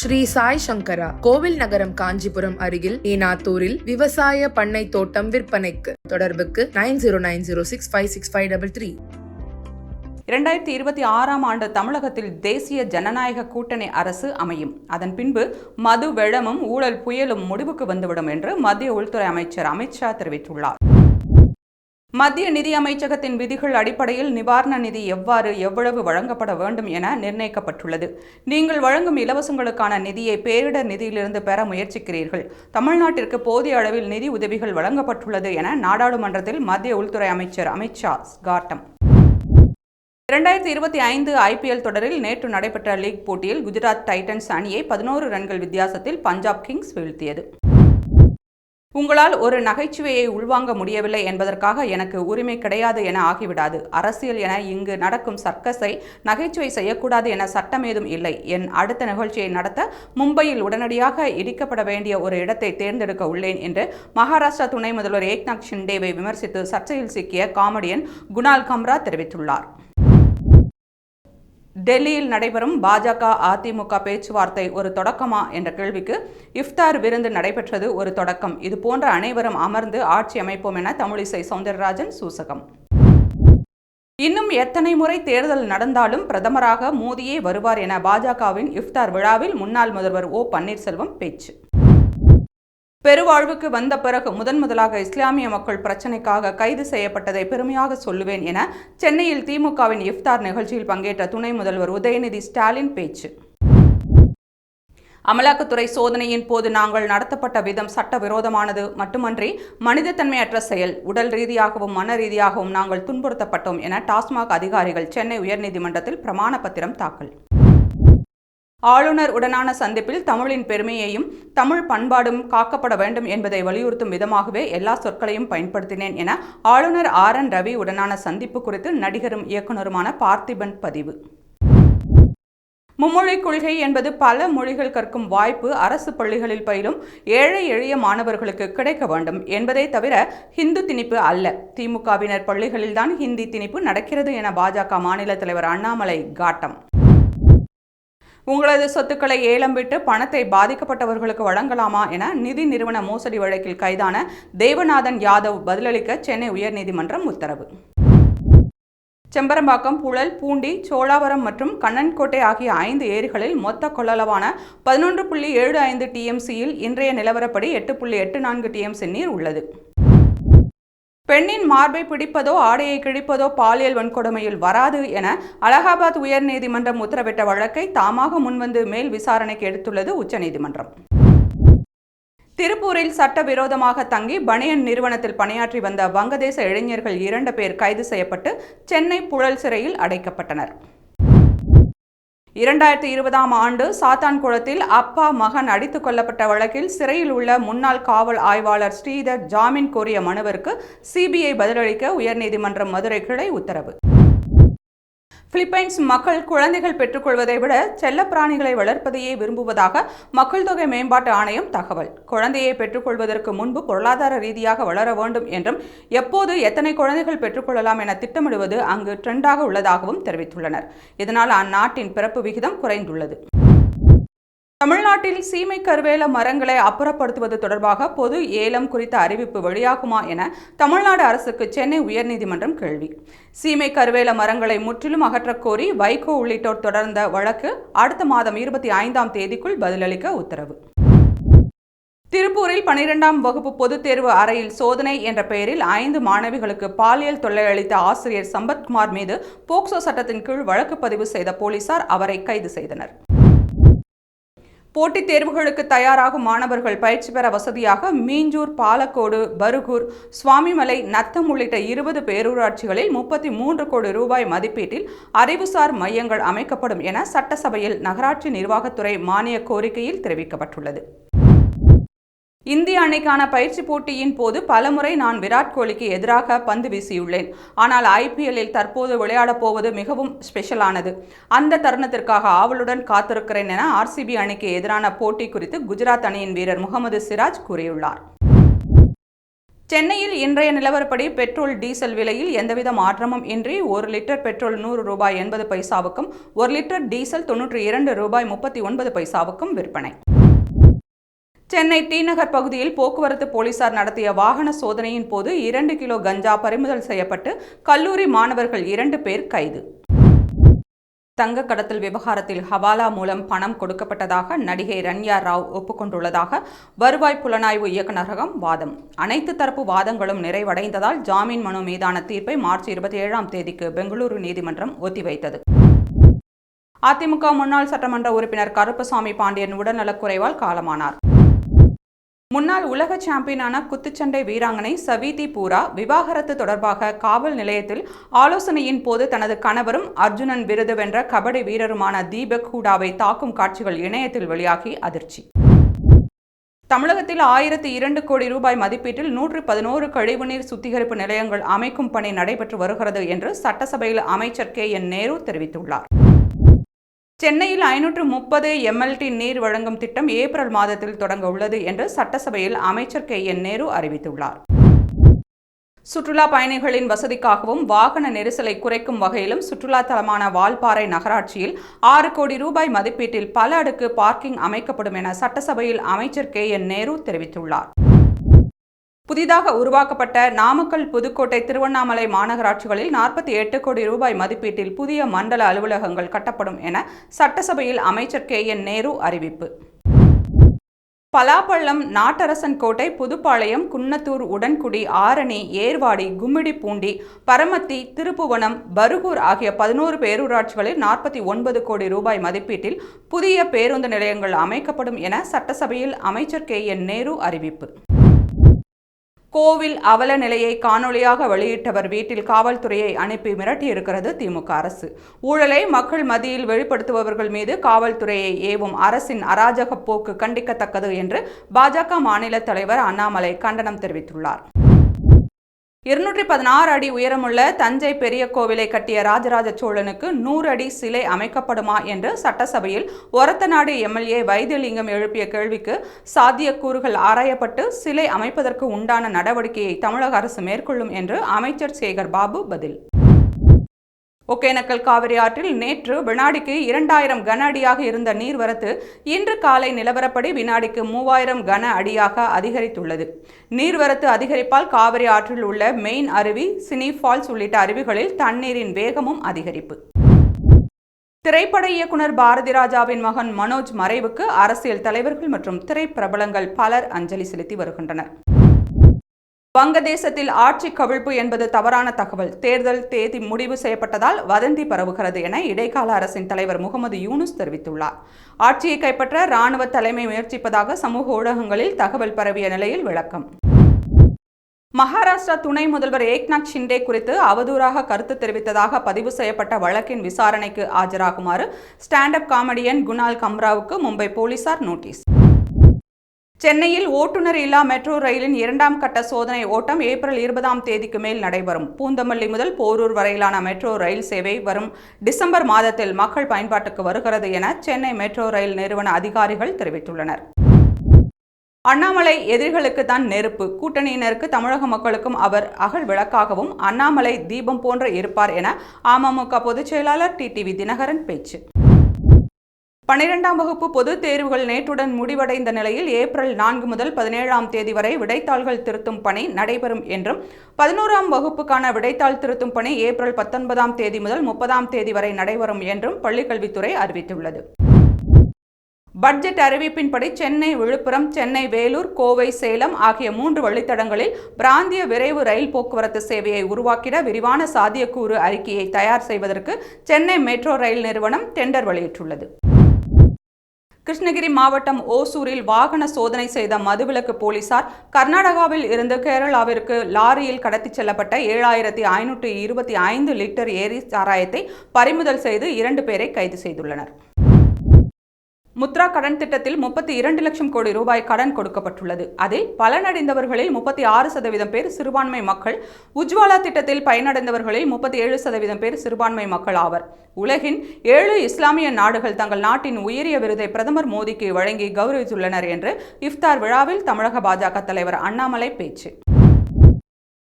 ஸ்ரீ சாய் சங்கரா கோவில் நகரம் காஞ்சிபுரம் அருகில் ஈனாத்தூரில் விவசாய பண்ணை தோட்டம் விற்பனைக்கு. தொடர்புக்கு nine zero nine zero six five six five double three. இரண்டாயிரத்தி இருபத்தி ஆறாம் ஆண்டு தமிழகத்தில் தேசிய ஜனநாயக கூட்டணி அரசு அமையும். அதன் பின்பு மது வெழமும் ஊழல் புயலும் முடிவுக்கு வந்துவிடும் என்று மத்திய உள்துறை அமைச்சர் அமித்ஷா தெரிவித்துள்ளார். மத்திய நிதி அமைச்சகத்தின் விதிகள் அடிப்படையில் நிவாரண நிதி எவ்வாறு எவ்வளவு வழங்கப்பட வேண்டும் என நிர்ணயிக்கப்பட்டுள்ளது. நீங்கள் வழங்கும் இலவசங்களுக்கான நிதியை பேரிடர் நிதியிலிருந்து பெற முயற்சிக்கிறீர்கள். தமிழ்நாட்டிற்கு போதிய அளவில் நிதி உதவிகள் வழங்கப்பட்டுள்ளது என நாடாளுமன்றத்தில் மத்திய உள்துறை அமைச்சர் அமித்ஷா காட்டம் இரண்டாயிரத்தி இருபத்தி ஐந்து ஐபிஎல் தொடரில் நேற்று நடைபெற்ற லீக் போட்டியில் குஜராத் டைட்டன்ஸ் அணியை பதினோரு ரன்கள் வித்தியாசத்தில் பஞ்சாப் கிங்ஸ் வீழ்த்தியது. உங்களால் ஒரு நகைச்சுவையை உள்வாங்க முடியவில்லை என்பதற்காக எனக்கு உரிமை கிடையாது என ஆகிவிடாது. அரசியல் என இங்கு நடக்கும் சர்க்கஸை நகைச்சுவை செய்யக்கூடாது என சட்டம் ஏதும் இல்லை. என் அடுத்த நிகழ்ச்சியை நடத்த மும்பையில் உடனடியாக இடிக்கப்பட வேண்டிய ஒரு இடத்தை தேர்ந்தெடுக்க உள்ளேன் என்று மகாராஷ்டிரா துணை முதல்வர் ஏக்நாத் ஷிண்டேவை விமர்சித்து சர்ச்சையில் சிக்கிய காமெடியன் குணால் கம்ரா தெரிவித்துள்ளார். டெல்லியில் நடைபெறும் பாஜக அதிமுக பேச்சுவார்த்தை ஒரு தொடக்கமா என்ற கேள்விக்கு இஃப்தார் விருந்து நடைபெற்றது ஒரு தொடக்கம். இது போன்ற அனைவரும் அமர்ந்து ஆட்சி அமைப்போம் என தமிழிசை சவுந்தரராஜன் சூசகம். இன்னும் எத்தனை முறை தேர்தல் நடந்தாலும் பிரதமராக மோடியே வருவார் என பாஜகவின் இஃப்தார் விழாவில் முன்னாள் முதல்வர் ஓ பன்னீர்செல்வம் பேச்சு. பெருவாழ்வுக்கு வந்த பிறகு முதன் முதலாக இஸ்லாமிய மக்கள் பிரச்சினைக்காக கைது செய்யப்பட்டதை பெருமையாக சொல்லுவேன் என சென்னையில் திமுகவின் இஃப்தார் நிகழ்ச்சியில் பங்கேற்ற துணை முதல்வர் உதயநிதி ஸ்டாலின் பேச்சு. அமலாக்கத்துறை சோதனையின் போது நாங்கள் நடத்தப்பட்ட விதம் சட்டவிரோதமானது மட்டுமன்றி மனிதத்தன்மையற்ற செயல் உடல் ரீதியாகவும் மன ரீதியாகவும் நாங்கள் துன்புறுத்தப்பட்டோம் என டாஸ்மாக் அதிகாரிகள் சென்னை உயர்நீதிமன்றத்தில் பிரமாண பத்திரம் தாக்கல். ஆளுநர் உடனான சந்திப்பில் தமிழின் பெருமையையும் தமிழ் பண்பாடும் காக்கப்பட வேண்டும் என்பதை வலியுறுத்தும் விதமாகவே எல்லா சொற்களையும் பயன்படுத்தினேன் என ஆளுநர் ஆர். என். ரவி உடனான சந்திப்பு குறித்து நடிகரும் இயக்குநருமான பார்த்திபன் பதிவு. மும்மொழி கொள்கை என்பது பல மொழிகள் கற்கும் வாய்ப்பு அரசு பள்ளிகளில் பயிலும் ஏழை எளிய மாணவர்களுக்கு கிடைக்க வேண்டும் என்பதை தவிர ஹிந்து திணிப்பு அல்ல. திமுகவினர் பள்ளிகளில்தான் ஹிந்தி திணிப்பு நடக்கிறது என பாஜக மாநில தலைவர் அண்ணாமலை காட்டம். உங்களது சொத்துக்களை ஏலம் விட்டு பணத்தை பாதிக்கப்பட்டவர்களுக்கு வழங்கலாமா என நிதி நிறுவன மோசடி வழக்கில் கைதான தேவநாதன் யாதவ் பதிலளிக்க சென்னை உயர்நீதிமன்றம் உத்தரவு. செம்பரம்பாக்கம் புழல் பூண்டி சோழாவரம் மற்றும் கண்ணன்கோட்டை ஆகிய ஐந்து ஏரிகளில் மொத்த கொள்ளளவான பதினொன்று புள்ளி ஏழு ஐந்து டிஎம்சியில் இன்றைய நிலவரப்படி எட்டு புள்ளி எட்டு நான்கு டிஎம்சி நீர் உள்ளது. பெண்ணின் மார்பை பிடிப்பதோ ஆடையை கிழிப்பதோ பாலியல் வன்கொடுமையில் வராது என அலகாபாத் உயர்நீதிமன்றம் உத்தரவிட்ட வழக்கை தாமாக முன்வந்து மேல் விசாரணைக்கு எடுத்துள்ளது உச்சநீதிமன்றம். திருப்பூரில் சட்டவிரோதமாக தங்கி பனியன் நிறுவனத்தில் பணியாற்றி வந்த வங்கதேச இளைஞர்கள் இரண்டு பேர் கைது செய்யப்பட்டு சென்னை புழல் சிறையில் அடைக்கப்பட்டனர். இரண்டாயிரத்தி இருபதாம் ஆண்டு சாத்தான்குளத்தில் அப்பா மகன் அடித்துக் கொல்லப்பட்ட வழக்கில் சிறையில் உள்ள முன்னாள் காவல் ஆய்வாளர் ஸ்ரீதர் ஜாமீன் கோரிய மனுவிற்கு சிபிஐ பதிலளிக்க உயர்நீதிமன்றம் மதுரை கிளை உத்தரவு. பிலிப்பைன்ஸ் மக்கள் குழந்தைகள் பெற்றுக்கொள்வதை விட செல்லப்பிராணிகளை வளர்ப்பதையே விரும்புவதாக மக்கள் தொகை மேம்பாட்டு ஆணையம் தகவல். குழந்தையை பெற்றுக்கொள்வதற்கு முன்பு பொருளாதார ரீதியாக வளர வேண்டும் என்றும் எப்போது எத்தனை குழந்தைகள் பெற்றுக்கொள்ளலாம் என திட்டமிடுவது அங்கு ட்ரெண்டாக உள்ளதாகவும் தெரிவித்துள்ளனர். இதனால் அந்நாட்டின் பிறப்பு விகிதம் குறைந்துள்ளது. தமிழ்நாட்டில் சீமை கருவேல மரங்களை அப்புறப்படுத்துவது தொடர்பாக பொது ஏலம் குறித்த அறிவிப்பு வெளியாகுமா என தமிழ்நாடு அரசுக்கு சென்னை உயர்நீதிமன்றம் கேள்வி. சீமை கருவேல மரங்களை முற்றிலும் அகற்றக்கோரி வைகோ உள்ளிட்டோர் தொடர்ந்த வழக்கு அடுத்த மாதம் இருபத்தி ஐந்தாம் தேதிக்குள் பதிலளிக்க உத்தரவு. திருப்பூரில் பனிரெண்டாம் வகுப்பு பொதுத் தேர்வு அறையில் சோதனை என்ற பெயரில் ஐந்து மாணவிகளுக்கு பாலியல் தொல்லை அளித்த ஆசிரியர் சம்பத்குமார் மீது போக்சோ சட்டத்தின் கீழ் வழக்கு பதிவு செய்த போலீசார் அவரை கைது செய்தனர். போட்டித் தேர்வுகளுக்கு தயாராகும் மாணவர்கள் பயிற்சி பெற வசதியாக மீஞ்சூர் பாலக்கோடு பருகூர் சுவாமிமலை நத்தம் உள்ளிட்ட இருபது பேரூராட்சிகளில் முப்பத்தி மூன்று கோடி ரூபாய் மதிப்பீட்டில் அறிவுசார் மையங்கள் அமைக்கப்படும் என சட்டசபையில் நகராட்சி நிர்வாகத்துறை மானிய கோரிக்கையில் தெரிவிக்கப்பட்டுள்ளது. இந்திய அணிக்கான பயிற்சி போட்டியின் போது பலமுறை நான் விராட் கோலிக்கு எதிராக பந்து வீசியுள்ளேன். ஆனால் ஐபிஎல்லில் தற்போது விளையாடப் போவது மிகவும் ஸ்பெஷலானது. அந்த தருணத்திற்காக ஆவலுடன் காத்திருக்கிறேன் என ஆர்சிபி அணிக்கு எதிரான போட்டி குறித்து குஜராத் அணியின் வீரர் முகமது சிராஜ் கூறியுள்ளார். சென்னையில் இன்றைய நிலவரப்படி பெட்ரோல் டீசல் விலையில் எந்தவித மாற்றமும் இன்றி ஒரு லிட்டர் பெட்ரோல் நூறு ரூபாய் எண்பது பைசாவுக்கும் ஒரு லிட்டர் டீசல் தொன்னூற்றி இரண்டு ரூபாய் முப்பத்தி ஒன்பது பைசாவுக்கும் விற்பனை. சென்னை டிநகர் பகுதியில் போக்குவரத்து போலீசார் நடத்திய வாகன சோதனையின் போது இரண்டு கிலோ கஞ்சா பறிமுதல் செய்யப்பட்டு கல்லூரி மாணவர்கள் இரண்டு பேர் கைது. தங்க கடத்தல் விவகாரத்தில் ஹவாலா மூலம் பணம் கொடுக்கப்பட்டதாக நடிகை ரன்யா ராவ் ஒப்புக்கொண்டுள்ளதாக வருவாய் புலனாய்வு இயக்குநரகம் வாதம். அனைத்து தரப்பு வாதங்களும் நிறைவடைந்ததால் ஜாமீன் மனு மீதான தீர்ப்பை மார்ச் இருபத்தி ஏழாம் தேதிக்கு பெங்களூரு நீதிமன்றம் ஒத்திவைத்தது. அதிமுக முன்னாள் சட்டமன்ற உறுப்பினர் கருப்பசாமி பாண்டியன் உடல்நலக்குறைவால் காலமானார். முன்னாள் உலக சாம்பியனான குத்துச்சண்டை வீராங்கனை சவீதி பூரா விவாகரத்து தொடர்பாக காவல் நிலையத்தில் ஆலோசனையின் போது தனது கணவரும் அர்ஜுனன் விருது வென்ற கபடி வீரருமான தீபக் ஹூடாவை தாக்கும் காட்சிகள் இணையத்தில் வெளியாகி அதிர்ச்சி. தமிழகத்தில் ஆயிரத்தி இரண்டு கோடி ரூபாய் மதிப்பீட்டில் நூற்று பதினோரு கழிவுநீர் சுத்திகரிப்பு நிலையங்கள் அமைக்கும் பணி நடைபெற்று வருகிறது என்று சட்டசபையில் அமைச்சர் கே என் நேரு தெரிவித்துள்ளார். சென்னையில் ஐநூற்று முப்பது எம்எல்டி நீர் வழங்கும் திட்டம் ஏப்ரல் மாதத்தில் தொடங்க உள்ளது என்று சட்டசபையில் அமைச்சர் கே என் நேரு அறிவித்துள்ளார். சுற்றுலா பயணிகளின் வசதிக்காகவும் வாகன நெரிசலை குறைக்கும் வகையிலும் சுற்றுலா தலமான வால்பாறை நகராட்சியில் ஆறு கோடி ரூபாய் மதிப்பீட்டில் பல அடுக்கு பார்க்கிங் அமைக்கப்படும் என சட்டசபையில் அமைச்சர் கே என் நேரு தெரிவித்துள்ளார். புதிதாக உருவாக்கப்பட்ட நாமக்கல் புதுக்கோட்டை திருவண்ணாமலை மாநகராட்சிகளில் நாற்பத்தி எட்டு கோடி ரூபாய் மதிப்பீட்டில் புதிய மண்டல அலுவலகங்கள் கட்டப்படும் என சட்டசபையில் அமைச்சர் கே என் நேரு அறிவிப்பு. பலாப்பள்ளம் நாட்டரசன் கோட்டை புதுப்பாளையம் குன்னத்தூர் உடன்குடி ஆரணி ஏர்வாடி கும்மிடிப்பூண்டி பரமத்தி திருப்புவனம் பருகூர் ஆகிய பதினோரு பேரூராட்சிகளில் நாற்பத்தி ஒன்பது கோடி ரூபாய் மதிப்பீட்டில் புதிய பேருந்து நிலையங்கள் அமைக்கப்படும் என சட்டசபையில் அமைச்சர் கே என் நேரு அறிவிப்பு. கோவில் அவல நிலையை காணொளியாக வெளியிட்டவர் வீட்டில் காவல்துறையை அனுப்பி மிரட்டியிருக்கிறது திமுக அரசு. ஊழலை மக்கள் மத்தியில் வெளிப்படுத்துபவர்கள் மீது காவல்துறையை ஏவும் அரசின் அராஜக போக்கு கண்டிக்கத்தக்கது என்று பாஜக மாநில தலைவர் அண்ணாமலை கண்டனம் தெரிவித்துள்ளார். இருநூற்றி பதினாறு அடி உயரமுள்ள தஞ்சை பெரிய கோவிலை கட்டிய ராஜராஜ சோழனுக்கு நூறு அடி சிலை அமைக்கப்படுமா என்று சட்டசபையில் ஒரத்தநாடு எம்எல்ஏ வைத்தியலிங்கம் எழுப்பிய கேள்விக்கு சாத்தியக்கூறுகள் ஆராயப்பட்டு சிலை அமைப்பதற்கு உண்டான நடவடிக்கையை தமிழக அரசு மேற்கொள்ளும் என்று அமைச்சர் சேகர் பாபு பதில். ஒகேனக்கல் காவிரி ஆற்றில் நேற்று வினாடிக்கு இரண்டாயிரம் கன அடியாக இருந்த நீர்வரத்து இன்று காலை நிலவரப்படி வினாடிக்கு மூவாயிரம் கன அடியாக அதிகரித்துள்ளது. நீர்வரத்து அதிகரிப்பால் காவிரி ஆற்றில் உள்ள மெயின் அருவி சினி ஃபால்ஸ் உள்ளிட்ட அருவிகளில் தண்ணீரின் வேகமும் அதிகரிப்பு. திரைப்பட இயக்குனர் பாரதி ராஜாவின் மகன் மனோஜ் மறைவுக்கு அரசியல் தலைவர்கள் மற்றும் திரைப்பிரபலங்கள் பலர் அஞ்சலி செலுத்தி வருகின்றனர். வங்கதேசத்தில் ஆட்சி கவிழ்ப்பு என்பது தவறான தகவல். தேர்தல் தேதி முடிவு செய்யப்பட்டதால் வதந்தி பரவுகிறது என இடைக்கால அரசின் தலைவர் முகமது யூனுஸ் தெரிவித்துள்ளார். ஆட்சியை கைப்பற்ற ராணுவ தலைமை முயற்சிப்பதாக சமூக ஊடகங்களில் தகவல் பரவிய நிலையில் விளக்கம். மகாராஷ்டிரா துணை முதல்வர் ஏக்நாத் ஷிண்டே குறித்து அவதூறாக கருத்து தெரிவித்ததாக பதிவு செய்யப்பட்ட வழக்கின் விசாரணைக்கு ஆஜராகுமாறு ஸ்டாண்ட் அப் காமெடியன் குணால் கம்ராவுக்கு மும்பை போலீசார் நோட்டீஸ். சென்னையில் ஓட்டுநர் இல்லா மெட்ரோ ரயிலின் இரண்டாம் கட்ட சோதனை ஓட்டம் ஏப்ரல் இருபதாம் தேதிக்கு மேல் நடைபெறும். பூந்தமல்லி முதல் போரூர் வரையிலான மெட்ரோ ரயில் சேவை வரும் டிசம்பர் மாதத்தில் மக்கள் பயன்பாட்டுக்கு வருகிறது என சென்னை மெட்ரோ ரயில் நிறுவன அதிகாரிகள் தெரிவித்துள்ளனர். அண்ணாமலை எதிரிகளுக்கு தான் நெருப்பு. கூட்டணியினருக்கு தமிழக மக்களுக்கும் அவர் அகல் விளக்காகவும் அண்ணாமலை தீபம் போன்ற இருப்பார் என அமமுக பொதுச் செயலாளர் டிடிவி தினகரன் பேச்சு. பனிரெண்டாம் வகுப்பு பொதுத் தேர்வுகள் நேற்றுடன் முடிவடைந்த நிலையில் ஏப்ரல் நான்கு முதல் பதினேழாம் தேதி வரை விடைத்தாள்கள் திருத்தும் பணி நடைபெறும் என்றும் பதினோராம் வகுப்புக்கான விடைத்தாள் திருத்தும் பணி ஏப்ரல் பத்தொன்பதாம் தேதி முதல் முப்பதாம் தேதி வரை நடைபெறும் என்றும் பள்ளிக்கல்வித்துறை அறிவித்துள்ளது. பட்ஜெட் அறிவிப்பின்படி சென்னை விழுப்புரம் சென்னை வேலூர் கோவை சேலம் ஆகிய மூன்று வழித்தடங்களில் பிராந்திய விரைவு ரயில் போக்குவரத்து சேவையை உருவாக்கிட விரிவான சாத்தியக்கூறு அறிக்கையை தயார் செய்வதற்கு சென்னை மெட்ரோ ரயில் நிறுவனம் டெண்டர் வெளியிட்டுள்ளது. கிருஷ்ணகிரி மாவட்டம் ஓசூரில் வாகன சோதனை செய்த மதுவிலக்கு போலீசார் கர்நாடகாவில் இருந்து கேரளாவிற்கு லாரியில் கடத்திச் செல்லப்பட்ட ஏழாயிரத்தி ஐநூற்றி இருபத்தி ஐந்து லிட்டர் ஏரி சாராயத்தை பறிமுதல் செய்து இரண்டு பேரை கைது செய்துள்ளனர். முத்ரா கடன் திட்டத்தில் முப்பத்தி இரண்டு லட்சம் கோடி ரூபாய் கடன் கொடுக்கப்பட்டுள்ளது. அதில் பலனடைந்தவர்களில் முப்பத்தி ஆறு சதவீதம் பேர் சிறுபான்மை மக்கள் உஜ்வாலா திட்டத்தில் பயனடைந்தவர்களில் முப்பத்தி ஏழு சதவீதம் பேர் சிறுபான்மை மக்கள் ஆவர். உலகின் ஏழு இஸ்லாமிய நாடுகள் தங்கள் நாட்டின் உயரிய விருதை பிரதமர் மோடிக்கு வழங்கி கௌரவித்துள்ளனர் என்று இஃப்தார் விழாவில் தமிழக பாஜக தலைவர் அண்ணாமலை பேச்சு.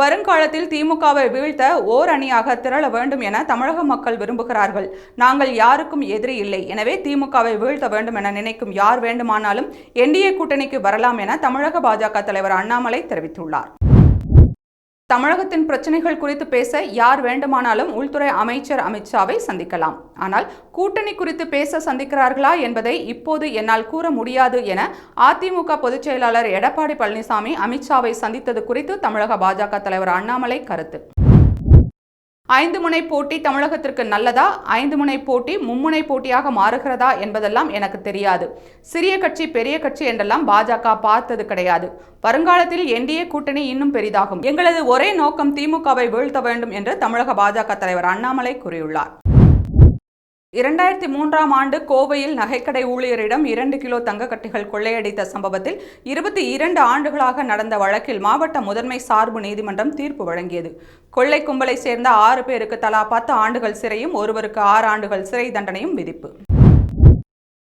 வருங்காலத்தில் திமுகவை வீழ்த்த ஓர் அணியாக திரள வேண்டும் என தமிழக மக்கள் விரும்புகிறார்கள். நாங்கள் யாருக்கும் எதிரி இல்லை. எனவே திமுகவை வீழ்த்த வேண்டும் என நினைக்கும் யார் வேண்டுமானாலும் என்டிஏ கூட்டணிக்கு வரலாம் என தமிழக பாஜக தலைவர் அண்ணாமலை தெரிவித்துள்ளார். தமிழகத்தின் பிரச்சனைகள் குறித்து பேச யார் வேண்டுமானாலும் உள்துறை அமைச்சர் அமித்ஷாவை சந்திக்கலாம். ஆனால் கூட்டணி குறித்து பேச சந்திக்கிறார்களா என்பதை இப்போது என்னால் கூற முடியாது என அதிமுக பொதுச் செயலாளர் எடப்பாடி பழனிசாமி அமித்ஷாவை சந்தித்தது குறித்து தமிழக பாஜக தலைவர் அண்ணாமலை கருத்து. ஐந்து முனை போட்டி தமிழகத்திற்கு நல்லதா? ஐந்து முனை போட்டி மும்முனை போட்டியாக மாறுகிறதா என்பதெல்லாம் எனக்கு தெரியாது. சிறிய கட்சி பெரிய கட்சி என்றெல்லாம் பாஜக பார்த்தது கிடையாது. வருங்காலத்தில் என்டிஏ கூட்டணி இன்னும் பெரிதாகும். எங்களது ஒரே நோக்கம் திமுகவை வீழ்த்த வேண்டும் என்று தமிழக பாஜக தலைவர் அண்ணாமலை கூறியுள்ளார். இரண்டாயிரத்தி மூன்றாம் ஆண்டு கோவையில் நகைக்கடை ஊழியரிடம் இரண்டு கிலோ தங்கக்கட்டிகள் கொள்ளையடித்த சம்பவத்தில் இருபத்தி இரண்டு ஆண்டுகளாக நடந்த வழக்கில் மாவட்ட முதன்மை சார்பு நீதிமன்றம் தீர்ப்பு வழங்கியது. கொள்ளை கும்பலை சேர்ந்த ஆறு பேருக்கு தலா பத்து ஆண்டுகள் சிறையும் ஒருவருக்கு ஆறு ஆண்டுகள் சிறை தண்டனையும் விதிப்பு.